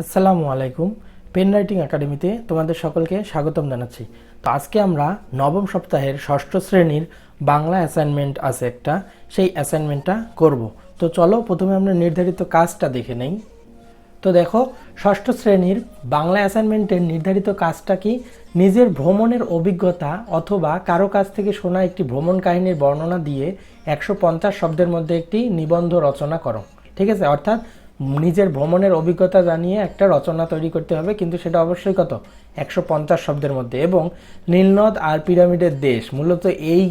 আসসালামু আলাইকুম। Pen writing একাডেমিতে তোমাদের সকলকে স্বাগতম জানাচ্ছি। তো আজকে আমরা নবম সপ্তাহের ষষ্ঠ শ্রেণির বাংলা অ্যাসাইনমেন্ট আছে একটা, সেই অ্যাসাইনমেন্টটা করব। তো চলো প্রথমে আমরা নির্ধারিত কাজটা দেখে নেই। তো দেখো, ষষ্ঠ শ্রেণির বাংলা অ্যাসাইনমেন্টের নির্ধারিত কাজটা কি? নিজের ভ্রমণের অভিজ্ঞতা অথবা কারও কাছ থেকে শোনা একটি ভ্রমণ কাহিনীর বর্ণনা দিয়ে একশো পঞ্চাশ শব্দের মধ্যে একটি নিবন্ধ রচনা করো। ঠিক আছে? অর্থাৎ নিজের ভ্রমণের অভিজ্ঞতা জানিয়ে একটা রচনা তৈরি করতে হবে, কিন্তু সেটা অবশ্যই কত? একশো পঞ্চাশ শব্দের মধ্যে। এবং নীলনদ আর পিরামিডের দেশ, মূলত এই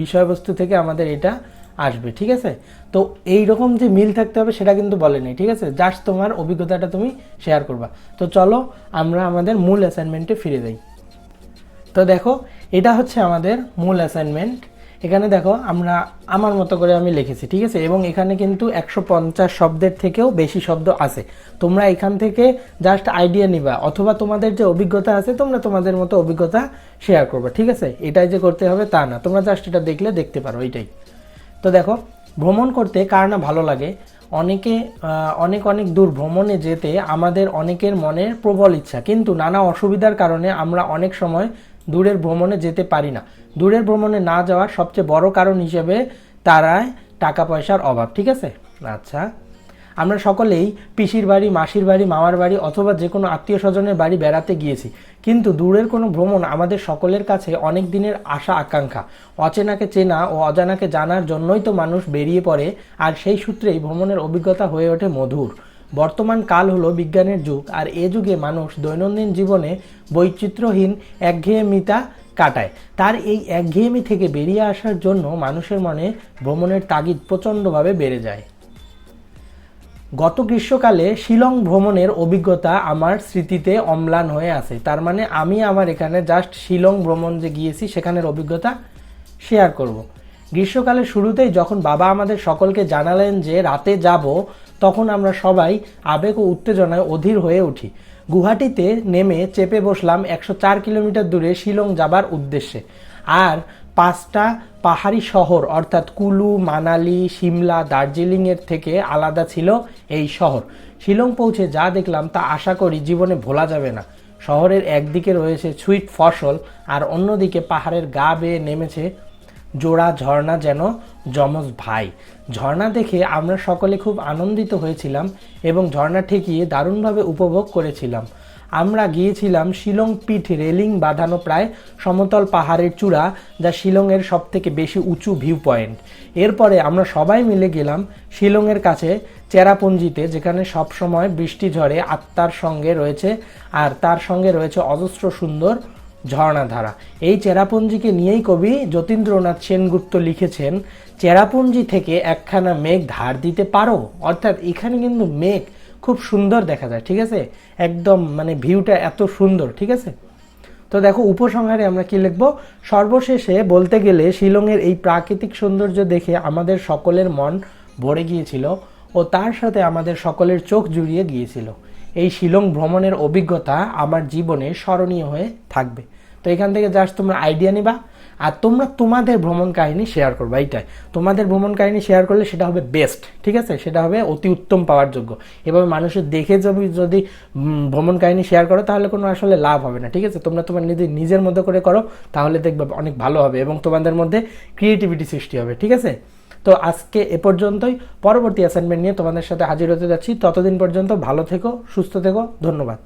বিষয়বস্তু থেকে আমাদের এটা আসবে, ঠিক আছে? তো এই রকম যে মিল থাকতে হবে সেটা কিন্তু বলেনি ঠিক আছে? জাস্ট তোমার অভিজ্ঞতাটা তুমি শেয়ার করবা। তো চলো আমরা আমাদের মূল অ্যাসাইনমেন্টে ফিরে যাই। তো দেখো, এটা হচ্ছে আমাদের মূল অ্যাসাইনমেন্ট এখানে দেখো, আমরা আমার মতো করে আমি লিখেছি, ঠিক আছে? এবং এখানে কিন্তু একশো পঞ্চাশ শব্দের থেকেও বেশি শব্দ আছে। তোমরা এখান থেকে জাস্ট আইডিয়া নিবা, অথবা তোমাদের যে অভিজ্ঞতা আছে, তোমরা তোমাদের মতো অভিজ্ঞতা শেয়ার করবে, ঠিক আছে? এটাই যে করতে হবে তা না। তোমরা জাস্ট এটা দেখলে দেখতে পারো, এইটাই। তো দেখো, ভ্রমণ করতে কার না ভালো লাগে? অনেকে অনেক অনেক দূর ভ্রমণে যেতে আমাদের অনেকের মনের প্রবল ইচ্ছা। কিন্তু নানা অসুবিধার কারণে আমরা অনেক সময় দূরের ভ্রমণে যেতে পারি না। দূরের ভ্রমণে না যাওয়ার সবচেয়ে বড় কারণ হিসেবে তারায় টাকা পয়সার অভাব, ঠিক আছে? আচ্ছা। আমরা সকলেই পিসির বাড়ি, মাসির বাড়ি, মামার বাড়ি অথবা যে কোনো আত্মীয় স্বজনের বাড়ি বেড়াতে গিয়েছি। কিন্তু দূরের কোনো ভ্রমণ আমাদের সকলের কাছে অনেক দিনের আশা, আকাঙ্ক্ষা। অচেনাকে চেনা ও অজানাকে জানার জন্যই তো মানুষ বেরিয়ে পড়ে, আর সেই সূত্রেই ভ্রমণের অভিজ্ঞতা হয়ে ওঠে মধুর। বর্তমান কাল হলো বিজ্ঞানের যুগ, আর এ যুগে মানুষ দৈনন্দিন জীবনে বৈচিত্র্যহীন একঘেয়েমিতা কাটায়। তার এই একঘেয়েমি থেকে বেরিয়ে আসার জন্য মানুষের মনে ভ্রমণের তাগিদ প্রচণ্ডভাবে বেড়ে যায়। গত গ্রীষ্মকালে শিলং ভ্রমণের অভিজ্ঞতা আমার স্মৃতিতে অম্লান হয়ে আছে। তার মানে আমি আমার এখানে জাস্ট শিলং ভ্রমণ যে গিয়েছি, সেখানের অভিজ্ঞতা শেয়ার করব। গ্রীষ্মকালের শুরুতেই যখন বাবা আমাদের সকলকে জানালেন যে রাতে যাব, তখন আমরা সবাই আবেগ ও উত্তেজনায় অধীর হয়ে উঠি। গুয়াহাটিতে নেমে চেপে বসলাম একশো চার কিলোমিটার দূরে শিলং যাবার উদ্দেশ্যে। আর পাঁচটা পাহাড়ি শহর, অর্থাৎ কুলু, মানালি, সিমলা, দার্জিলিংয়ের থেকে আলাদা ছিল এই শহর। শিলং পৌঁছে যা দেখলাম তা আশা করি জীবনে ভোলা যাবে না। শহরের একদিকে রয়েছে সুইট ফসল, আর অন্যদিকে পাহাড়ের গা বেয়ে নেমেছে জোড়া ঝর্ণা যেন যমজ ভাই। ঝর্ণা দেখে আমরা সকলে খুব আনন্দিত হয়েছিলাম এবং ঝর্ণা ঠেকিয়ে দারুণভাবে উপভোগ করেছিলাম। আমরা গিয়েছিলাম শিলং পিঠ রেলিং বাঁধানো প্রায় সমতল পাহাড়ের চূড়া, যা শিলংয়ের সবথেকে বেশি উঁচু ভিউ পয়েন্ট এরপরে আমরা সবাই মিলে গেলাম শিলংয়ের কাছে চেরাপুঞ্জিতে, যেখানে সবসময় বৃষ্টি ঝড়ে আত্মার সঙ্গে রয়েছে, আর তার সঙ্গে রয়েছে অজস্র সুন্দর ঝর্ণাধারা। এই চেরাপুঞ্জিকে নিয়েই কবি যতীন্দ্রনাথ সেনগুপ্ত লিখেছেন, চেরাপুঞ্জি থেকে একখানা মেঘ ধার দিতে পারো? অর্থাৎ এখানে কিন্তু মেঘ খুব সুন্দর দেখা যায়, ঠিক আছে? একদম মানে ভিউটা এত সুন্দর, ঠিক আছে? তো দেখো, উপসংহারে আমরা কি লিখব? সর্বশেষে বলতে গেলে শিলংয়ের এই প্রাকৃতিক সৌন্দর্য দেখে আমাদের সকলের মন ভরে গিয়েছিল ও তার সাথে আমাদের সকলের চোখ জুড়িয়ে গিয়েছিল। এই শিলং ভ্রমণের অভিজ্ঞতা আমার জীবনে স্মরণীয় হয়ে থাকবে। তো এখান থেকে জাস্ট তোমরা আইডিয়া নিবা, আর তোমরা তোমাদের ভ্রমণ কাহিনী শেয়ার করবা, এইটাই। তোমাদের ভ্রমণ কাহিনী শেয়ার করলে সেটা হবে বেস্ট ঠিক আছে? সেটা হবে অতি উত্তম পাওয়ার যোগ্য। এভাবে মানুষের দেখে যদি যদি ভ্রমণ কাহিনী শেয়ার করো, তাহলে কোনো আসলে লাভ হবে না, ঠিক আছে? তোমরা তোমার নিজের নিজের মতো করে করো, তাহলে দেখবে অনেক ভালো হবে এবং তোমাদের মধ্যে ক্রিয়েটিভিটি সৃষ্টি হবে, ঠিক আছে? তো আজকে এ পর্যন্তই। পরবর্তী অ্যাসাইনমেন্ট নিয়ে তোমাদের সাথে হাজির হতে যাচ্ছি। ততদিন পর্যন্ত ভালো থেকো, সুস্থ থেকো। ধন্যবাদ।